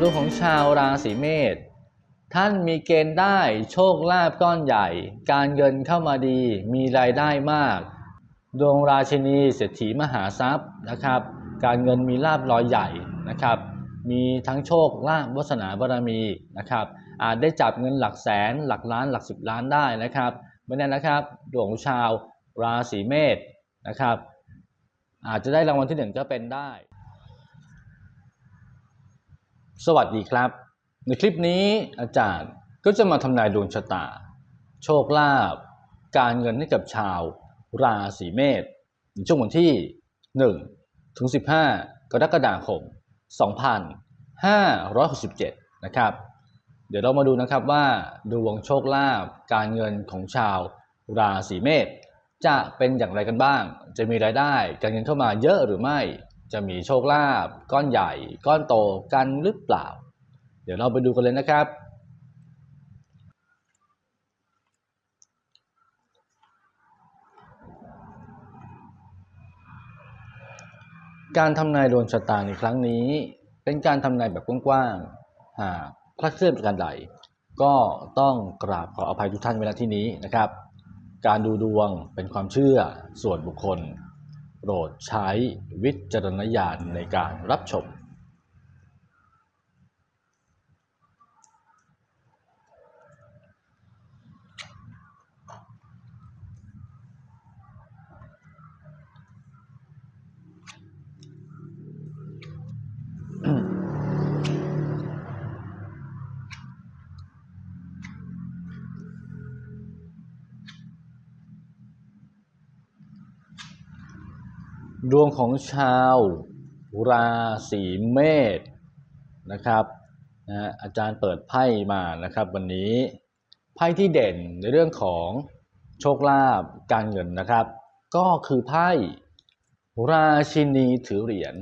ดวงของชาวราศีเมษท่านมีเกณฑ์ได้โชคลาภก้อนใหญ่ การเงินเข้ามาดีมีรายได้มาก ดวงราชินีเศรษฐีมหาทรัพย์นะครับ การเงินมีลาบลอยใหญ่นะครับ มีทั้งโชคลาภวาสนาบารมีนะครับอาจได้จับเงินหลักแสนหลักล้านหลักสิบล้านได้นะครับไม่แน่นะครับดวงชาวราศีเมษนะครับ อาจจะได้รางวัลที่หนึ่งก็เป็นได้ สวัสดีครับ ในคลิปนี้อาจารย์ก็จะมาทำนายดวงชะตา โชคลาภการเงินให้กับชาวราศีเมษในช่วงวันที่ 1 ถึง 15 กรกฎาคม 2567 นะครับ เดี๋ยวเรามาดูนะครับว่าดวงโชคลาภการเงินของชาวราศีเมษจะเป็นอย่างไรกันบ้าง จะมีรายได้การเงินเข้ามาเยอะหรือไม่ จะมีโชคลาภก้อนใหญ่ก้อนโตกันหรือเปล่า เดี๋ยวเราไปดูกันเลยนะครับ การทำนายดวงชะตาในครั้งนี้ เป็นการทำนายแบบกว้างๆหากพลาดเคลื่อนประการใดก็ต้องกราบขออภัยทุกท่านไว้ณที่นี้นะครับ การดูดวงเป็นความเชื่อส่วนบุคคล โปรดใช้วิจารณญาณในการรับชม ดวงของชาวราศีเมษนะครับนะอาจารย์เปิดไพ่มานะครับวันนี้ไพ่ที่เด่นในเรื่องของโชคลาภการเงินนะครับ ก็คือไพ่ราชินีถือเหรียญ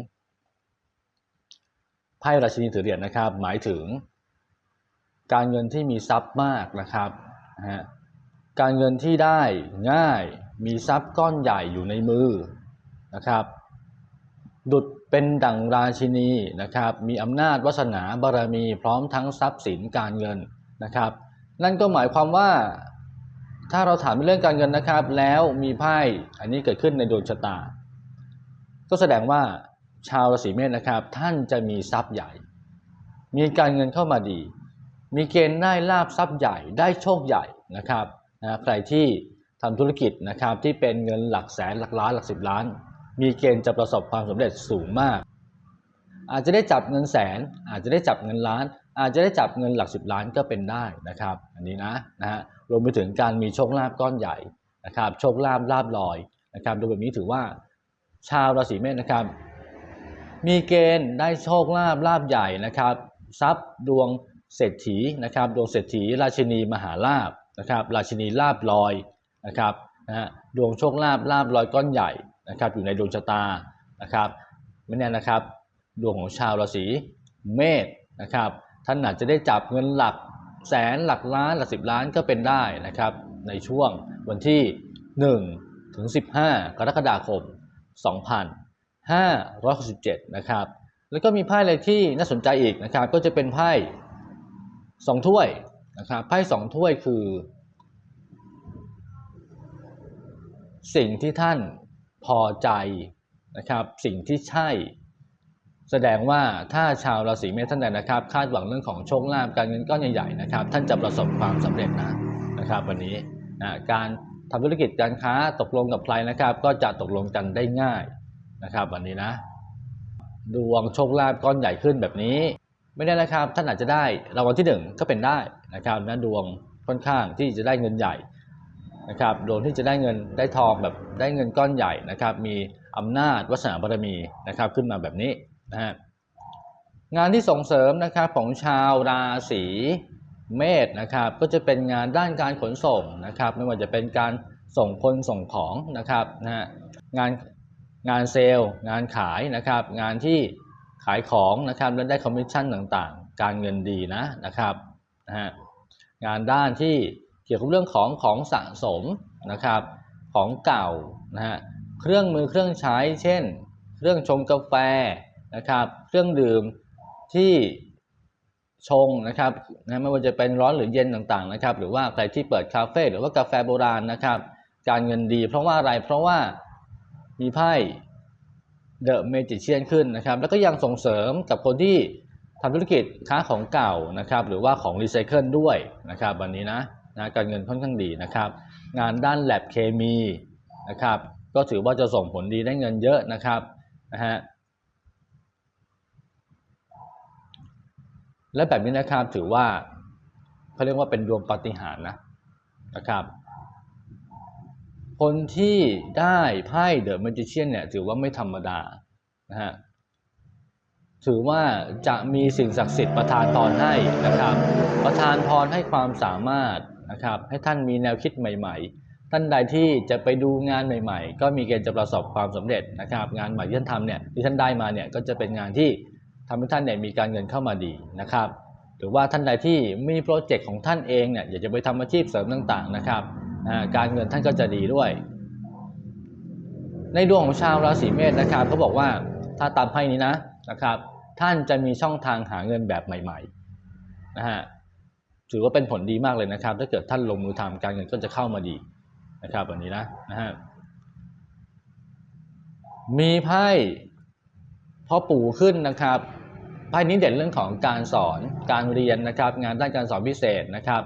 ไพ่ราชินีถือเหรียญนะครับ หมายถึง การเงินที่มีทรัพย์มากนะครับนะการเงินที่ได้ง่ายมีทรัพย์ก้อนใหญ่อยู่ในมือ นะครับดุดเป็นดั่งราชินีนะครับ มีอำนาจวาสนาบารมีพร้อมทั้งทรัพย์สินการเงินนะครับ นั่นก็หมายความว่าถ้าเราถามเรื่องการเงินนะครับ แล้วมีไพ่อันนี้เกิดขึ้นในดวงชะตา ก็แสดงว่าชาวราศีเมษนะครับ ท่านจะมีทรัพย์ใหญ่ มีการเงินเข้ามาดี มีเกณฑ์ได้ลาบทรัพย์ใหญ่ได้โชคใหญ่นะครับนะใครที่ทำธุรกิจนะครับที่เป็นเงินหลักแสนหลักล้านหลักสิบล้าน มีเกณฑ์จะประสบความสำเร็จสูงมาก อาจจะได้จับเงินแสน อาจจะได้จับเงินล้าน อาจจะได้จับเงินหลักสิบล้านก็เป็นได้นะครับ อันนี้นะนะฮะรวมไปถึงการมีโชคลาภก้อนใหญ่นะครับโชคลาภลาบลอยนะครับโดยแบบนี้ถือว่าชาวราศีเมษนะครับ มีเกณฑ์ได้โชคลาภลาบใหญ่นะครับทรัพย์ดวงเศรษฐีนะครับดวงเศรษฐี ราชินีมหาลาภนะครับราชินีลาบลอยนะครับนะฮะดวงโชคลาภลาบลอยก้อนใหญ่ นะครับอยู่ในดวงชะตานะครับไม่แน่นะครับดวงของชาวราศีเมษนะครับท่านอาจจะได้จับเงินหลักแสนหลักล้านหลักสิบล้านก็เป็นได้นะครับในช่วงวันที่1ถึง15 กรกฎาคม 2567นะครับแล้วก็มีไพ่อะไรที่น่าสนใจอีกนะครับก็จะเป็นไพ่สองถ้วยนะครับไพ่สองถ้วยคือ สิ่งที่ท่าน พอใจนะครับสิ่งที่ใช่ แสดงว่าถ้าชาวราศีเมษท่านใดนะครับ คาดหวังเรื่องของโชคลาภการเงินก้อนใหญ่ๆนะครับ ท่านจะประสบความสำเร็จนะนะครับ วันนี้นะการทำธุรกิจการค้าตกลงกับใครนะครับ ก็จะตกลงกันได้ง่ายนะครับ วันนี้นะ ดวงโชคลาภก้อนใหญ่ขึ้นแบบนี้ ไม่ได้นะครับท่านอาจจะได้รางวัลที่หนึ่งก็เป็นได้นะครับนะดวงค่อนข้างที่จะได้เงินใหญ่ นะครับโดวงที่จะได้เงินได้ทองแบบได้เงินก้อนใหญ่นะครับ มีอำนาจวาสนบารมีนะครับขึ้นมาแบบนี้นะฮะงานที่ส่งเสริมนะครับของชาวราศีเมษนะครับ ก็จะเป็นงานด้านการขนส่งนะครับ ไม่ว่าจะเป็นการส่งคนส่งของนะครับนะฮะงานงานเซลล์ งานขายนะครับ งานที่ขายของนะครับแล้วได้คอมมิชชั่นต่างๆ การเงินดีนะนะครับนะฮะงานด้านที่ เกี่ยวกับเรื่องของของสะสมนะครับ ของเก่านะฮะเครื่องมือเครื่องใช้ เช่น เครื่องชงกาแฟนะครับ เครื่องดื่มที่ชงนะครับนะไม่ว่าจะเป็นร้อนหรือเย็นต่างๆนะครับ หรือว่าใครที่เปิดคาเฟ่หรือว่ากาแฟโบราณนะครับ การเงินดี เพราะว่าอะไรเพราะว่ามีไพ่เดอะเมจิเชียนขึ้นนะครับ แล้วก็ยังส่งเสริมกับคนที่ทำธุรกิจค้าของเก่านะครับ หรือว่าของรีไซเคิลด้วยนะครับ วันนี้นะ นะการเงินค่อนข้างดีนะครับ งานด้านแลบเคมีนะครับ ก็ถือว่าจะส่งผลดีได้เงินเยอะนะครับนะฮะและแบบนี้นะครับถือว่าเขาเรียกว่าเป็นดวงปฏิหารนะนะครับคนที่ได้ไพ่เดอะแมจิเชียนเนี่ยถือว่าไม่ธรรมดานะฮะถือว่าจะมีสิ่งศักดิ์สิทธิ์ประทานพรให้นะครับ ประทานพรให้ความสามารถ นะครับ ให้ท่านมีแนวคิดใหม่ ๆ ท่านใดที่จะไปดูงานใหม่ ๆ ก็มีเกณฑ์จะประสบความสำเร็จนะครับ งานใหม่ที่ท่านทำเนี่ยที่ท่านได้มาเนี่ยก็จะเป็นงานที่ทำให้ท่านเนี่ยมีการเงินเข้ามาดีนะครับ หรือว่าท่านใดที่มีโปรเจกต์ของท่านเองเนี่ยอยากจะไปทำอาชีพเสริมต่างๆนะครับ การเงินท่านก็จะดีด้วย ในดวงของชาวราศีเมษนะครับเขาบอกว่าถ้าตามไพ่นี้นะนะครับ ท่านจะมีช่องทางหาเงินแบบใหม่ๆนะฮะ ถือว่าเป็นผลดีมากเลยนะครับ ถ้าเกิดท่านลงมือทำการเงินก็จะเข้ามาดีนะครับวันนี้นะนะฮะมีไพ่พ่อปู่ขึ้นนะครับไพ่นี้เด่นเรื่องของการสอนการเรียนนะครับ งานด้านการสอนพิเศษนะครับ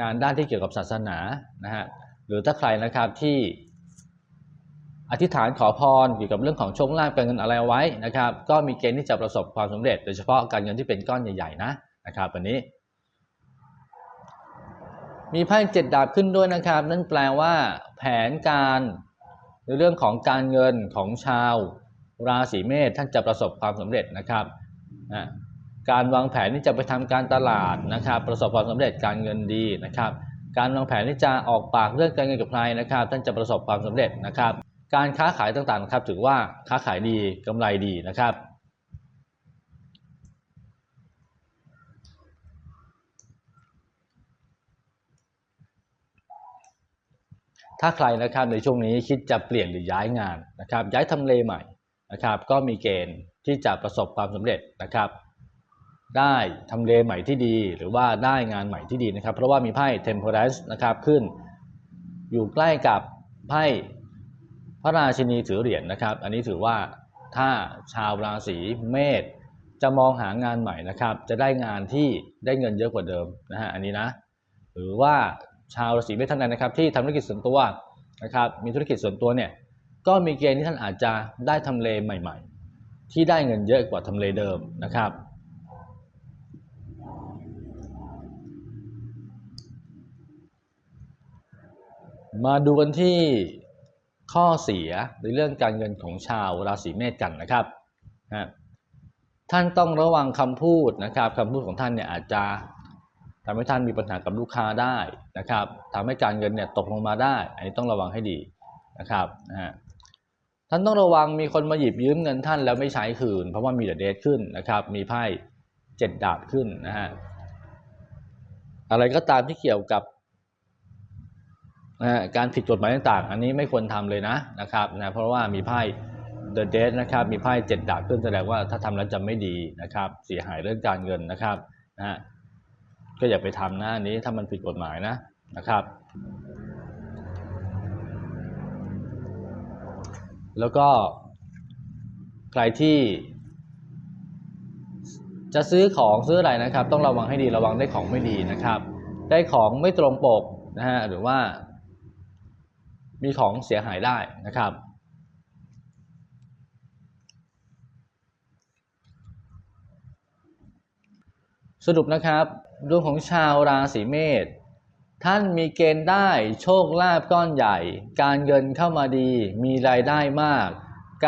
งานด้านที่เกี่ยวกับศาสนานะฮะหรือถ้าใครนะครับที่อธิษฐานขอพรเกี่ยวกับเรื่องของโชคลาภการเงินอะไรไว้นะครับ ก็มีเกณฑ์ที่จะประสบความสำเร็จ โดยเฉพาะการเงินที่เป็นก้อนใหญ่ ๆ นะนะครับวันนี้ มีไพ่เจ็ดดาบขึ้นด้วยนะครับ นั่นแปลว่า แผนการในเรื่องของการเงินของชาวราศีเมษท่านจะประสบความสำเร็จนะครับนะการวางแผนที่จะไปทำการตลาดนะครับ ประสบความสำเร็จการเงินดีนะครับ การวางแผนที่จะออกปากเรื่องการเงินกับใครนะครับ ท่านจะประสบความสำเร็จนะครับ การค้าขายต่างๆนะครับ ถือว่าค้าขายดีกำไรดีนะครับ ถ้าใครนะครับในช่วงนี้คิดจะเปลี่ยนหรือย้ายงานนะครับ ย้ายทำเลใหม่นะครับก็มีเกณฑ์ที่จะประสบความสำเร็จนะครับ ได้ทำเลใหม่ที่ดีหรือว่าได้งานใหม่ที่ดีนะครับ เพราะว่ามีไพ่ Temperance นะครับขึ้น อยู่ใกล้กับไพ่พระราชินีถือเหรียญนะครับ อันนี้ถือว่าถ้าชาวราศีเมษจะมองหางานใหม่นะครับ จะได้งานที่ได้เงินเยอะกว่าเดิมนะฮะอันนี้นะ หรือว่า ชาวราศีเมษท่านใดนะครับ ที่ทำธุรกิจส่วนตัวนะครับมีธุรกิจส่วนตัวเนี่ยก็มีเกณฑ์ที่ท่านอาจจะได้ทำเลใหม่ ๆ ที่ได้เงินเยอะกว่าทำเลเดิมนะครับมาดูกันที่ข้อเสียในเรื่องการเงินของชาวราศีเมษกันนะครับนะท่านต้องระวังคำพูดนะครับคำพูดของท่านเนี่ยอาจจะ ทำให้ท่านมีปัญหากับลูกค้าได้นะครับทำให้การเงินเนี่ยตกลงมาได้ อันนี้ต้องระวังให้ดีนะครับนะฮะท่านต้องระวังมีคนมาหยิบยืมเงินท่านแล้วไม่ใช้คืน เพราะว่ามีเดอะเดทขึ้นนะครับ มีไพ่เจ็ดดาบขึ้นนะฮะอะไรก็ตามที่เกี่ยวกับนะการผิดกฎหมายต่างๆ อันนี้ไม่ควรทำเลยนะนะครับนะเพราะว่ามีไพ่ The d e a d นะครับมีไพ่เจ็ดดาบขึ้นแสดงว่าถ้าทำแล้วจะไม่ดีนะครับ เสียหายเรื่องการเงินนะครับนะฮะ ก็อย่าไปทำนะอันนี้ถ้ามันผิดกฎหมายนะนะครับ แล้วก็ใครที่ จะซื้อของซื้ออะไรนะครับ ต้องระวังให้ดีระวังได้ของไม่ดีนะครับ ได้ของไม่ตรงปกนะฮะหรือว่า มีของเสียหายได้นะครับสรุปนะครับ ดวงของชาวราศีเมษท่านมีเกณฑ์ได้โชคลาภก้อนใหญ่ การเงินเข้ามาดีมีรายได้มาก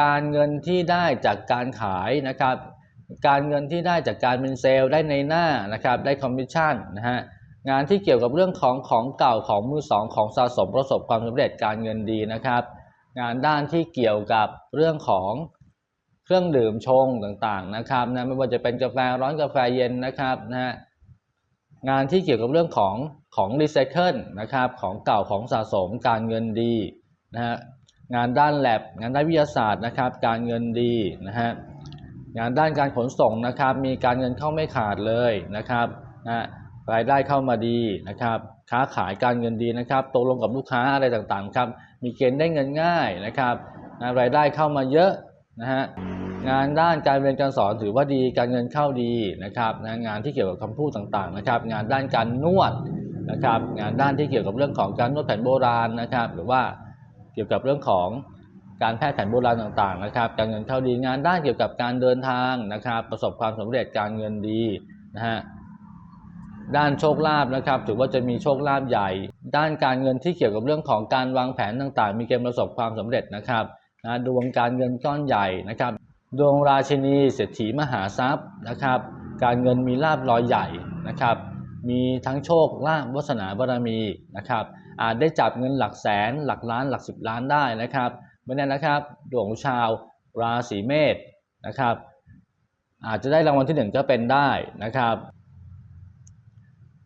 การเงินที่ได้จากการขายนะครับ การเงินที่ได้จากการเป็นเซลล์ได้ในหน้านะครับได้คอมมิชชั่นนะฮะงานที่เกี่ยวกับเรื่องของของเก่าของมือสองของสะสมประสบความสำเร็จการเงินดีนะครับ งานด้านที่เกี่ยวกับเรื่องของเครื่องดื่มชงต่างๆนะครับนะไม่ว่าจะเป็นกาแฟร้อนกาแฟเย็นนะครับนะฮะ งานที่เกี่ยวกับเรื่องของของรีไซเคิลนะครับของเก่าของสะสมการเงินดีนะฮะงานด้านแลบงานด้านวิทยาศาสตร์นะครับ การเงินดีนะฮะงานด้านการขนส่งนะครับ มีการเงินเข้าไม่ขาดเลยนะครับนะรายได้เข้ามาดีนะครับค้าขายการเงินดีนะครับตกลงกับลูกค้าอะไรต่างๆครับมีเกณฑ์ได้เงินง่ายนะครับนะรายได้เข้ามาเยอะนะฮะ งานด้านการเรียนการสอนถือว่าดีการเงินเข้าดีนะครับนะงานที่เกี่ยวกับคำพูดต่างๆนะครับ งานด้านการนวดนะครับงานด้านที่เกี่ยวกับเรื่องของการนวดแผนโบราณนะครับ หรือว่าเกี่ยวกับเรื่องของการแพทย์แผนโบราณต่างๆนะครับ การเงินเข้าดีงานด้านเกี่ยวกับการเดินทางนะครับ ประสบความสำเร็จการเงินดีนะฮะด้านโชคลาภนะครับถือว่าจะมีโชคลาภใหญ่ ด้านการเงินที่เกี่ยวกับเรื่องของการวางแผนต่างๆ มีเกณฑ์ประสบความสำเร็จนะครับนะดวงการเงินก้อนใหญ่นะครับ ดวงราชินีเศรษฐีมหาทรัพย์นะครับ การเงินมีลาบลอยใหญ่นะครับ มีทั้งโชคลาภวาสนาบารมีนะครับ อาจได้จับเงินหลักแสนหลักล้านหลักสิบล้านได้นะครับไม่แน่นะครับดวงชาวราศีเมษนะครับ อาจจะได้รางวัลที่หนึ่งก็เป็นได้นะครับ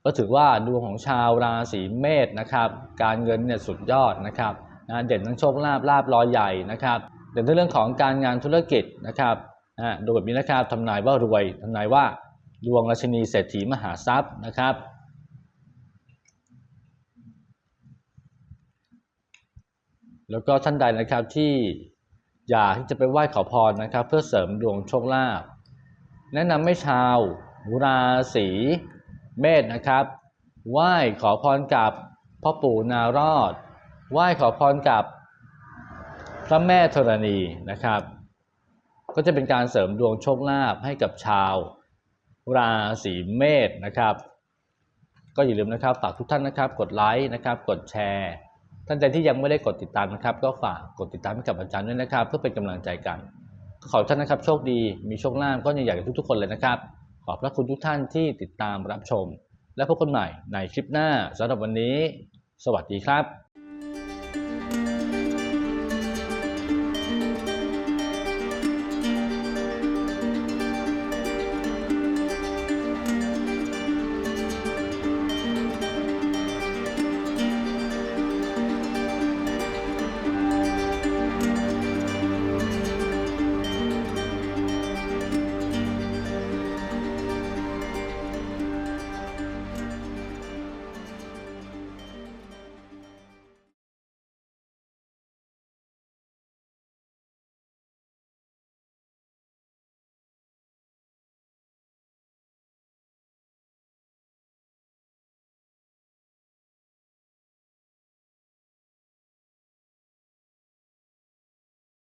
ก็ถือว่าดวงของชาวราศีเมษนะครับ การเงินเนี่ยสุดยอดนะครับนะเด่นทั้งโชคลาภลาบลอยใหญ่นะครับ เด่นในเรื่องของการงานธุรกิจนะครับโดยแบบนี้นะครับทำนายว่ารวยทำนายว่าดวงราชินีเศรษฐีมหาทรัพย์นะครับแล้วก็ท่านใดนะครับที่อยากที่จะไปไหว้ขอพรนะครับ เพื่อเสริมดวงโชคลาภแนะนำให้ชาวราศีเมษนะครับไหว้ขอพรกับพ่อปู่นารอดไหว้ขอพรกับ พระแม่ธรณีนะครับ ก็จะเป็นการเสริมดวงโชคลาภให้กับชาว ราศีเมษนะครับ ก็อย่าลืมนะครับฝากทุกท่านนะครับ กดไลค์นะครับ กดแชร์ท่านใดที่ยังไม่ได้กดติดตามนะครับ ก็ฝากกดติดตามให้กับอาจารย์ด้วยนะครับ เพื่อเป็นกำลังใจกัน ขอท่านนะครับ โชคดีมีโชคลาภก็ใหญ่กับทุกๆคนเลยนะครับ ขอบพระคุณทุกท่านที่ติดตามรับชม และพบกันใหม่ในคลิปหน้าสำหรับวันนี้ สวัสดีครับ